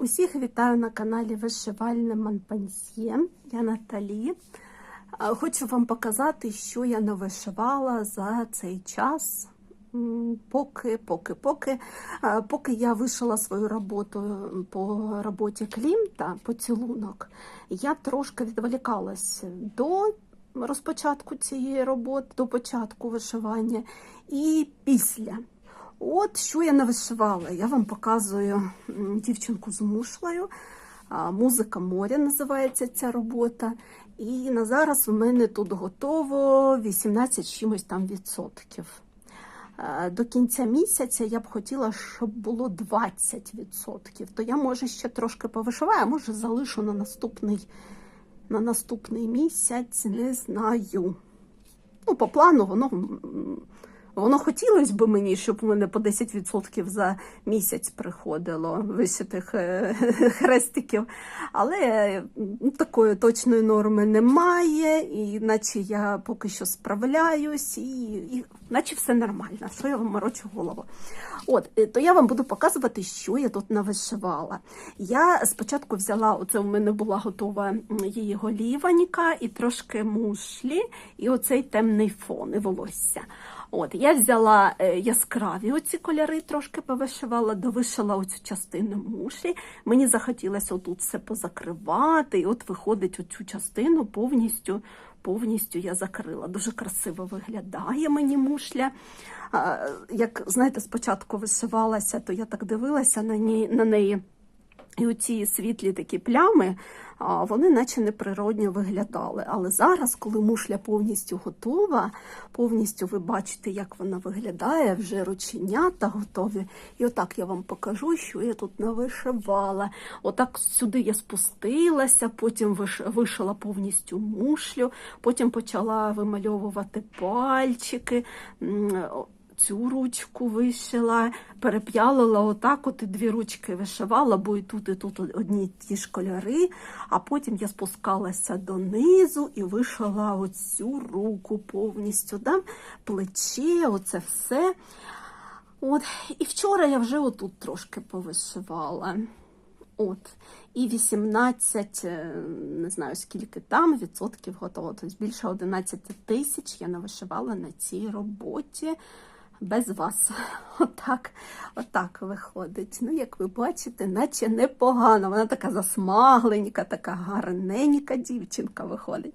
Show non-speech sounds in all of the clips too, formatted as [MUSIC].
Усіх вітаю на каналі Вишивальне Монпансьє. Я Наталі. Хочу вам показати, що я не вишивала за цей час. Поки, поки, поки, поки я вишила свою роботу по роботі Клімта, поцілунок, я трошки відволікалась до розпочатку цієї роботи, до початку вишивання і після. От що я не вишивала. Я вам показую дівчинку з мушлею. Музика моря називається ця робота. І на зараз у мене тут готово 18 чимось там відсотків. До кінця місяця я б хотіла, щоб було 20 відсотків. То я може ще трошки повишиваю, може залишу на наступний, на наступний місяць, не знаю. Ну, по плану воно, воно хотілося б мені, щоб у мене по 10% за місяць приходило вишитих е, [LAUGHS] хрестиків. Але такої точної норми немає, і наче я поки що справляюсь, і, і наче все нормально. Що я вам морочу голову? От, е, то я вам буду показувати, що я тут навишивала. Я спочатку взяла, оце у мене була готова її голіванька і трошки мушлі, і оцей темний фон і волосся. От, я взяла е, яскраві оці кольори, трошки повишивала, довишила оцю частину мушлі. Мені захотілося отут все позакривати, і от виходить оцю частину повністю, повністю я закрила. Дуже красиво виглядає мені мушля. Як знаєте, спочатку вишивалася, то я так дивилася на неї. І оці світлі такі плями, вони наче неприродньо виглядали. Але зараз, коли мушля повністю готова, повністю ви бачите, як вона виглядає, вже рученята готові. І отак я вам покажу, що я тут навишивала. Отак сюди я спустилася, потім виш- вишила повністю мушлю, потім почала вимальовувати пальчики. Цю ручку вишила, переп'ялила отак, от і дві ручки вишивала, бо і тут, і тут одні ті ж кольори. А потім я спускалася донизу і вишила оцю руку повністю. Да? Плече, оце все. От. І вчора я вже отут трошки повишивала. От. І 18, е, не знаю скільки там, відсотків готово. Тобто більше 11 тисяч я навишивала на цій роботі без вас. [LAUGHS] Отак, отак виходить. Ну, як ви бачите, наче непогано. Вона така засмагленька, така гарненька дівчинка виходить.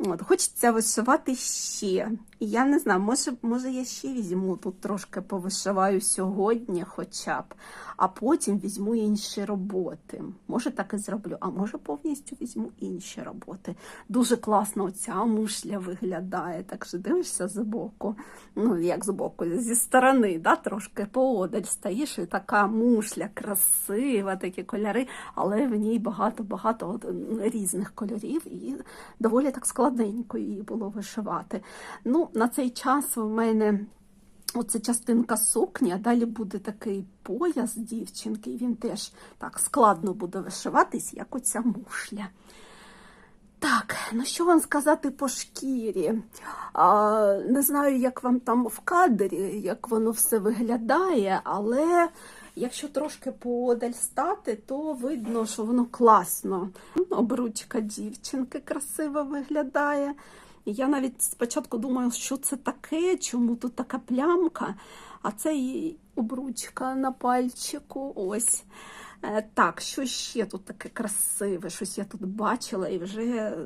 От, хочеться вишивати ще. І я не знаю, може, може я ще візьму тут трошки повишиваю сьогодні, хоча б, а потім візьму інші роботи. Може, так і зроблю, а може повністю візьму інші роботи. Дуже класно оця мушля виглядає. Так що дивишся збоку. Ну, як збоку, зі сторони, да, трошки поодаль стоїш, і така мушля красива, такі кольори, але в ній багато-багато різних кольорів, і доволі так складненько її було вишивати. Ну, на цей час в мене оце частинка сукні, а далі буде такий пояс дівчинки, і він теж так складно буде вишиватись, як оця мушля. Так, ну що вам сказати по шкірі? А, не знаю, як вам там в кадрі, як воно все виглядає, але якщо трошки поодаль стати, то видно, що воно класно. Обручка дівчинки красиво виглядає. Я навіть спочатку думала, що це таке, чому тут така плямка, а це і обручка на пальчику. Ось. Е, Так, що ще тут таке красиве? Щось я тут бачила і вже,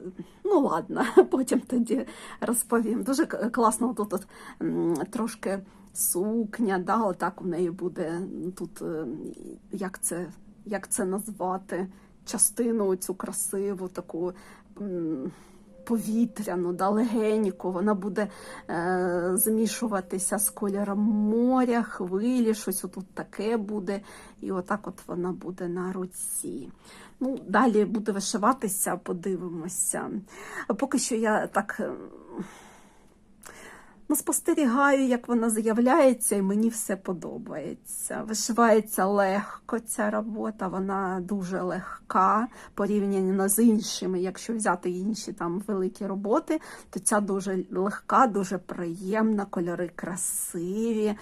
ну ладно, [LAUGHS] потім тоді розповім. Дуже класно тут м, трошки сукня, да, отак у неї буде тут, е, як це, як це назвати, частину цю красиву, таку. Повітряну, да, легеньку, вона буде е, змішуватися з кольором моря, хвилі, щось отут таке буде. І отак от вона буде на руці. Ну, далі буде вишиватися, подивимося. Поки що я так ну, спостерігаю, як вона з'являється, і мені все подобається. Вишивається легко ця робота, вона дуже легка порівняно з іншими. Якщо взяти інші там великі роботи, то ця дуже легка, дуже приємна, кольори красиві.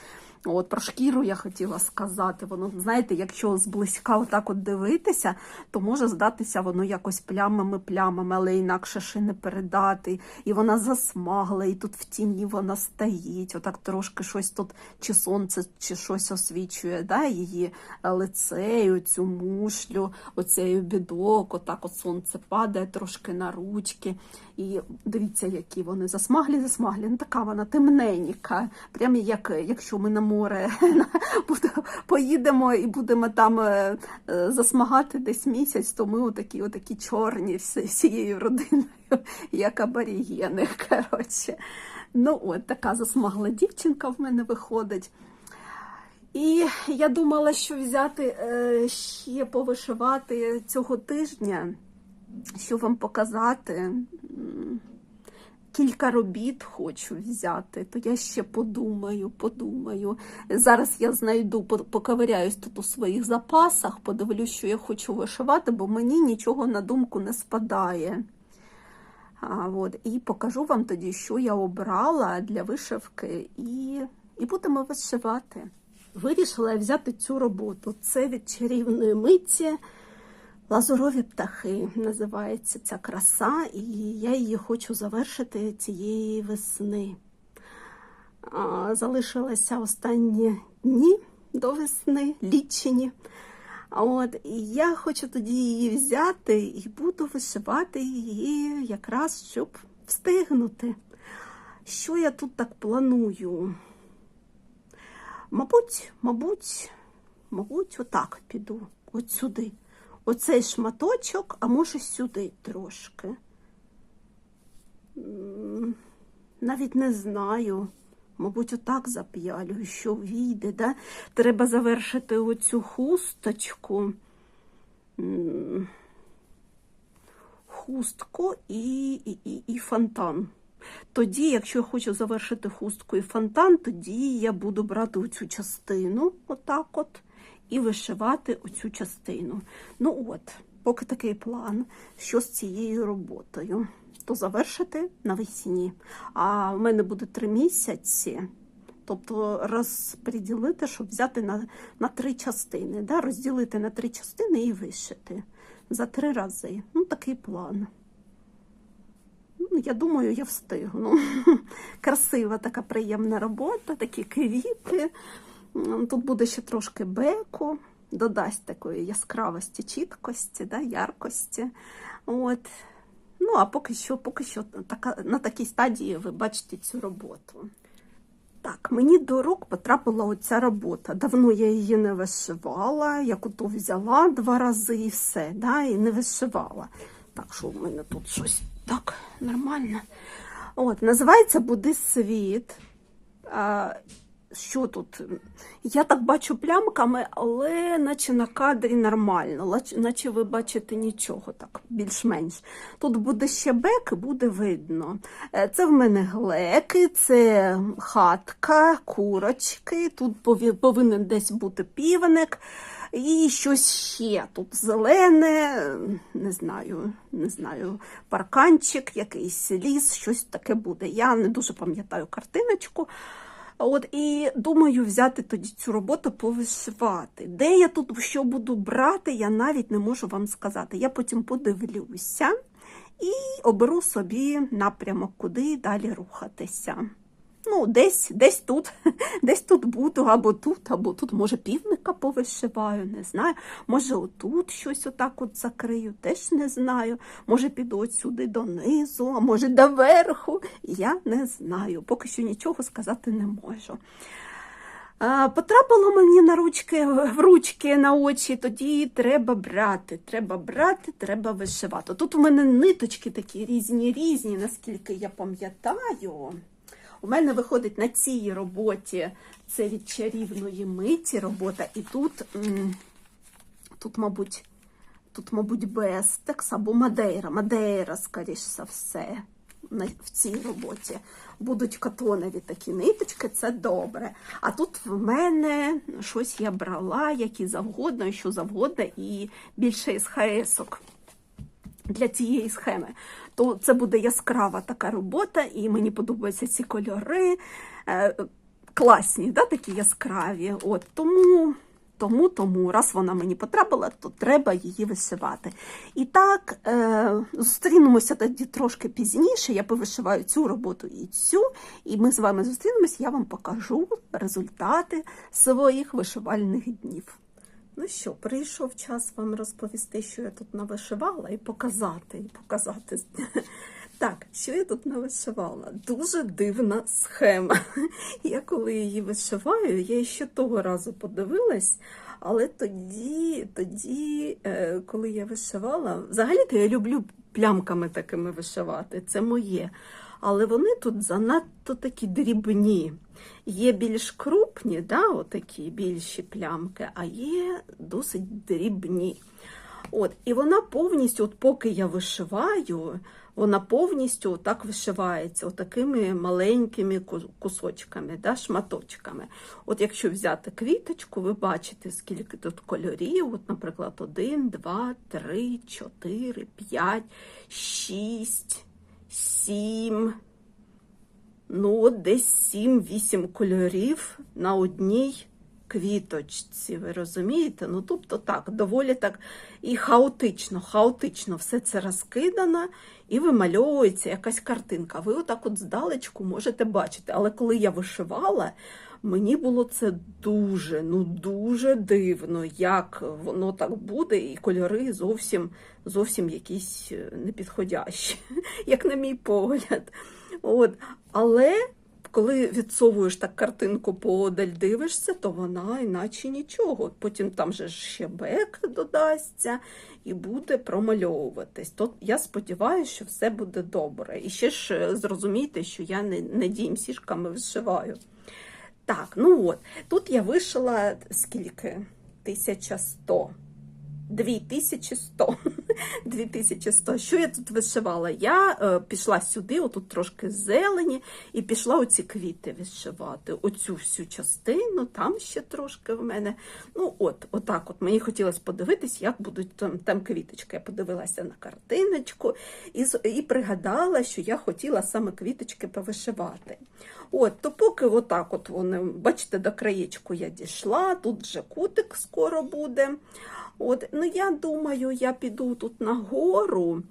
От про шкіру я хотіла сказати. Воно, знаєте, якщо зблизька отак от дивитися, то може здатися воно якось плямами, плямами, але інакше ще не передати. І вона засмагла, і тут в тіні вона стоїть. Отак трошки щось тут, чи сонце, чи щось освічує, да, її лице, і оцю мушлю, оцей обідок, отак от сонце падає трошки на ручки. І дивіться, які вони засмаглі, засмаглі. Ну, така вона темненька. Прямо як якщо ми на море [LAUGHS] поїдемо і будемо там е, е, засмагати десь місяць, то ми отакі, отакі чорні всією родиною, [LAUGHS] як аборігени. [LAUGHS] Коротше. Ну, от така засмагла дівчинка в мене виходить. І я думала, що взяти е, ще повишивати цього тижня, що вам показати. Кілька робіт хочу взяти, то я ще подумаю, подумаю. Зараз я знайду, поковиряюсь тут у своїх запасах, подивлюсь, що я хочу вишивати, бо мені нічого на думку не спадає. А, от, і покажу вам тоді, що я обрала для вишивки, і, і будемо вишивати. Вирішила взяти цю роботу. Це від чарівної митці Лазурові птахи називається ця краса, і я її хочу завершити цієї весни. Залишилися останні дні до весни, лічені. От, і я хочу тоді її взяти і буду вишивати її якраз, щоб встигнути. Що я тут так планую? Мабуть, мабуть, мабуть, отак піду, от сюди. Оцей шматочок, а може сюди трошки. Навіть не знаю. Мабуть, отак зап'ялю, що війде. Да? Треба завершити оцю хусточку. Хустку і, і, і, і фонтан. Тоді, якщо я хочу завершити хустку і фонтан, тоді я буду брати оцю частину, отак от, і вишивати оцю частину. Ну от, поки такий план, що з цією роботою, то завершити навесні. А в мене буде три місяці. Тобто розподілити, щоб взяти на, на три частини, да? розділити на три частини і вишити за три рази. Ну, такий план. Ну, я думаю, я встигну. [LAUGHS] Красива така приємна робота, такі квіти. Тут буде ще трошки беку, додасть такої яскравості, чіткості, да, яркості. От. Ну, а поки що, поки що така, на такій стадії ви бачите цю роботу. Так, мені до рук потрапила оця робота. Давно я її не вишивала, я куту взяла два рази і все, да, і не вишивала. Так, що в мене тут щось так нормально. От, називається Буди світ. Що тут? Я так бачу плямками, але наче на кадрі нормально, наче ви бачите нічого так, більш-менш. Тут буде ще бек і буде видно. Е, Це в мене глеки, це хатка, курочки, тут повинен десь бути півник. І щось ще тут зелене, не знаю, не знаю, парканчик, якийсь ліс, щось таке буде. Я не дуже пам'ятаю картиночку. От і думаю взяти тоді цю роботу повишивати. Де я тут що буду брати, я навіть не можу вам сказати. Я потім подивлюся і оберу собі напрямок, куди далі рухатися. Ну, десь, десь тут, [LAUGHS] десь тут буду, або тут, або тут, може, півника повишиваю, не знаю. Може, отут щось отак от закрию, теж не знаю. Може, піду от сюди донизу, а може доверху. Я не знаю. Поки що нічого сказати не можу. Потрапило мені на ручки, в ручки на очі, тоді треба брати, треба брати, треба вишивати. Тут у мене ниточки такі різні, різні, наскільки я пам'ятаю. У мене виходить на цій роботі це від чарівної миті робота, і тут, тут, мабуть, тут, мабуть, Бестекс або Мадейра. Мадейра, скоріш за все, в цій роботі. Будуть катонові такі ниточки, це добре. А тут в мене щось я брала, які завгодно, що завгодно, і більше із ХСок для цієї схеми. То це буде яскрава така робота, і мені подобаються ці кольори. Е, класні, да, такі яскраві. От, тому, тому, тому, раз вона мені потрапила, то треба її вишивати. І так, е, зустрінемося тоді трошки пізніше. Я повишиваю цю роботу і цю, і ми з вами зустрінемося, я вам покажу результати своїх вишивальних днів. Ну що, прийшов час вам розповісти, що я тут навишивала, і показати, і показати. [LAUGHS] Так, що я тут навишивала? Дуже дивна схема. [LAUGHS] Я коли її вишиваю, я ще того разу подивилась, але тоді, тоді, е, коли я вишивала, взагалі-то я люблю плямками такими вишивати, це моє. Але вони тут занадто такі дрібні. Є більш крупні, да, отакі більші плямки, а є досить дрібні. От, І вона повністю, от поки я вишиваю, вона повністю так вишивається, отакими маленькими кусочками, да, шматочками. От якщо взяти квіточку, ви бачите, скільки тут кольорів. От, наприклад, 1, 2, 3, 4, 5, 6, 7. Ну, десь 7-8 кольорів на одній квіточці, ви розумієте? Ну, тобто так, доволі так і хаотично, хаотично все це розкидано і вимальовується якась картинка. Ви отак от здалечку можете бачити. Але коли я вишивала, мені було це дуже, ну дуже дивно, як воно так буде, і кольори зовсім, зовсім якісь е, непідходящі, [LAUGHS] як на мій погляд. От. Але коли відсовуєш так картинку подаль, дивишся, то вона іначе нічого. Потім там же ще бек додасться і буде промальовуватись. То я сподіваюся, що все буде добре. І ще ж е, зрозумійте, що я не, не дім сішками вишиваю. Так, ну от, тут я вишила скільки? 1100. 2100. [LAUGHS] 2100. Що я тут вишивала? Я е, пішла сюди, отут трошки зелені, і пішла оці квіти вишивати. Оцю всю частину, там ще трошки в мене. Ну, от, отак от. Мені хотілося подивитись, як будуть там, там квіточки. Я подивилася на картиночку і, і пригадала, що я хотіла саме квіточки повишивати. От, то поки отак от вони, бачите, до краєчку я дійшла, тут вже кутик скоро буде. От, ну я думаю, я піду тут нагору,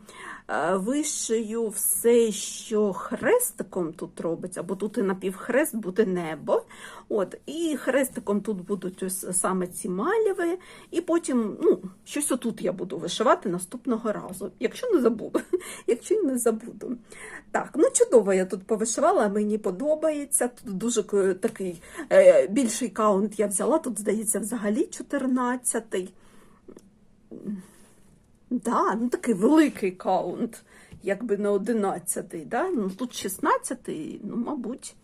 е, вишию все, що хрестиком тут робиться, бо тут і напівхрест буде небо. От, і хрестиком тут будуть ось саме ці маліви, і потім ну, щось отут я буду вишивати наступного разу, якщо не забуду. [LAUGHS] Якщо не забуду. Так, ну чудово, я тут повишивала, мені подобається. Тут дуже такий е, більший каунт я взяла, тут, здається, взагалі 14-й. Да, ну такий великий каунт, якби на 11-й. Да? Ну, тут 16-й, ну, мабуть.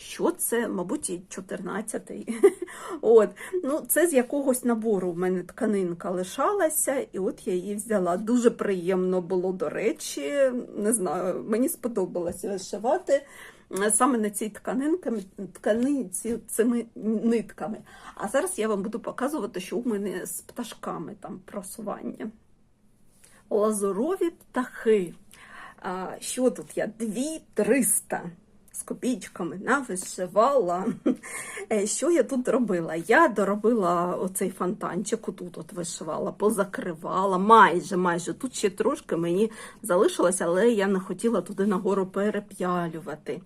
Що це, мабуть, і 14-й. [LAUGHS] От. Ну, це з якогось набору в мене тканинка лишалася, і от я її взяла. Дуже приємно було, до речі, не знаю, мені сподобалося вишивати саме на цій тканинці, тканиці цими нитками. А зараз я вам буду показувати, що у мене з пташками там просування. Лазурові птахи. Що тут я? 2300 з копійками навишивала. [LAUGHS] Е, Що я тут робила? Я доробила оцей фонтанчик, тут от вишивала, позакривала, майже, майже. Тут ще трошки мені залишилося, але я не хотіла туди нагору переп'ялювати.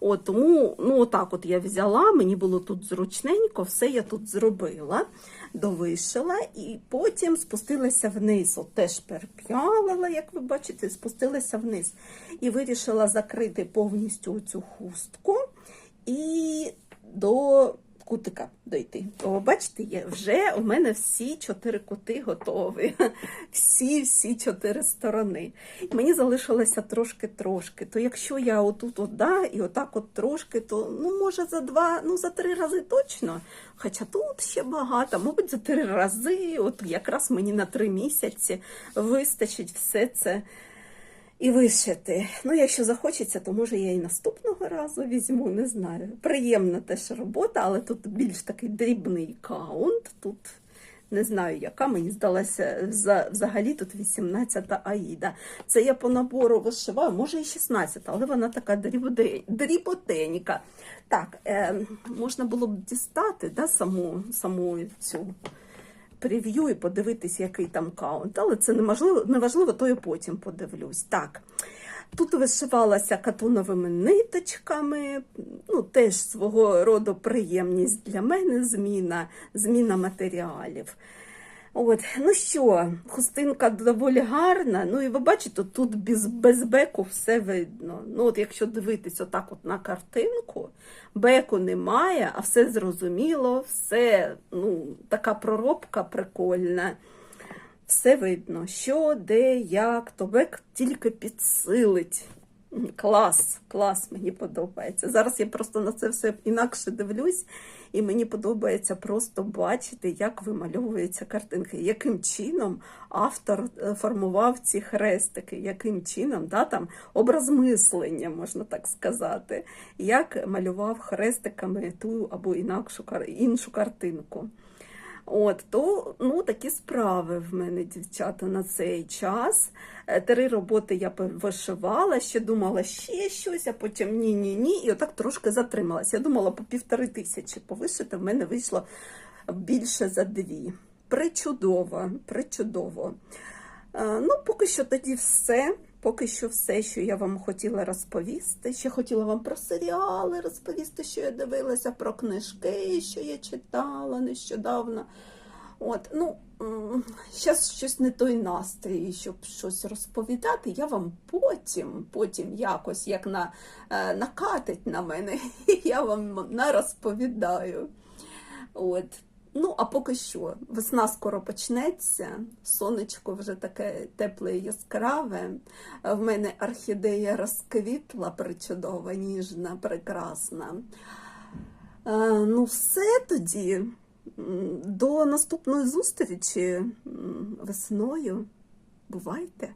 От, тому, ну, отак от я взяла, мені було тут зручненько, все я тут зробила, довишила і потім спустилася вниз. От теж переп'ялила, як ви бачите, спустилася вниз. І вирішила закрити повністю цю хустку і до кутика дойти. О, бачите, є, вже у мене всі чотири кути готові. [LAUGHS] Всі, всі чотири сторони. Мені залишилося трошки-трошки. То якщо я отут от, да, і отак от трошки, то ну, може за два, ну за три рази точно. Хоча тут ще багато, мабуть, за три рази, от якраз мені на три місяці вистачить все це і вишити. Ну, якщо захочеться, то може я і наступного разу візьму, не знаю. Приємна теж робота, але тут більш такий дрібний каунт. Тут Не знаю, яка мені здалася за- взагалі тут 18-та Аїда. Це я по набору вишиваю, може і 16-та, але вона така дріботенька. Так, е, можна було б дістати да, саму, саму цю прев'ю і подивитись, який там каунт. Але це неможливо, неважливо, то я потім подивлюсь. Так. Тут вишивалася катуновими ниточками, ну теж свого роду приємність для мене зміна, зміна матеріалів. От, ну що, хустинка доволі гарна. Ну і ви бачите, тут без, без беку все видно. Ну, от якщо дивитись отак от на картинку, беку немає, а все зрозуміло, все, ну, така проробка прикольна. Все видно, що, де, як, то бек тільки підсилить. Клас, клас, мені подобається. Зараз я просто на це все інакше дивлюсь, і мені подобається просто бачити, як вимальовуються картинки, яким чином автор е, формував ці хрестики, яким чином да, там, образ мислення, можна так сказати, як малював хрестиками ту або інакшу, іншу картинку. От, то ну, такі справи в мене, дівчата, на цей час. Е, Три роботи я вишивала, ще думала ще щось, а потім ні-ні-ні. І отак трошки затрималася. Я думала, по півтори тисячі повишити, в мене вийшло більше за дві. Причудово, причудово. Е, Ну, поки що тоді все. Поки що все, що я вам хотіла розповісти. Ще хотіла вам про серіали розповісти, що я дивилася, про книжки, що я читала нещодавно. От, ну, зараз щось не той настрій, щоб щось розповідати. Я вам потім, потім якось як на, е, накатить на мене, [LAUGHS] я вам нарозповідаю. От. Ну, а поки що, весна скоро почнеться, сонечко вже таке тепле і яскраве. В мене орхідея розквітла причудова, ніжна, прекрасна. Е, Ну, все тоді. До наступної зустрічі весною. Бувайте!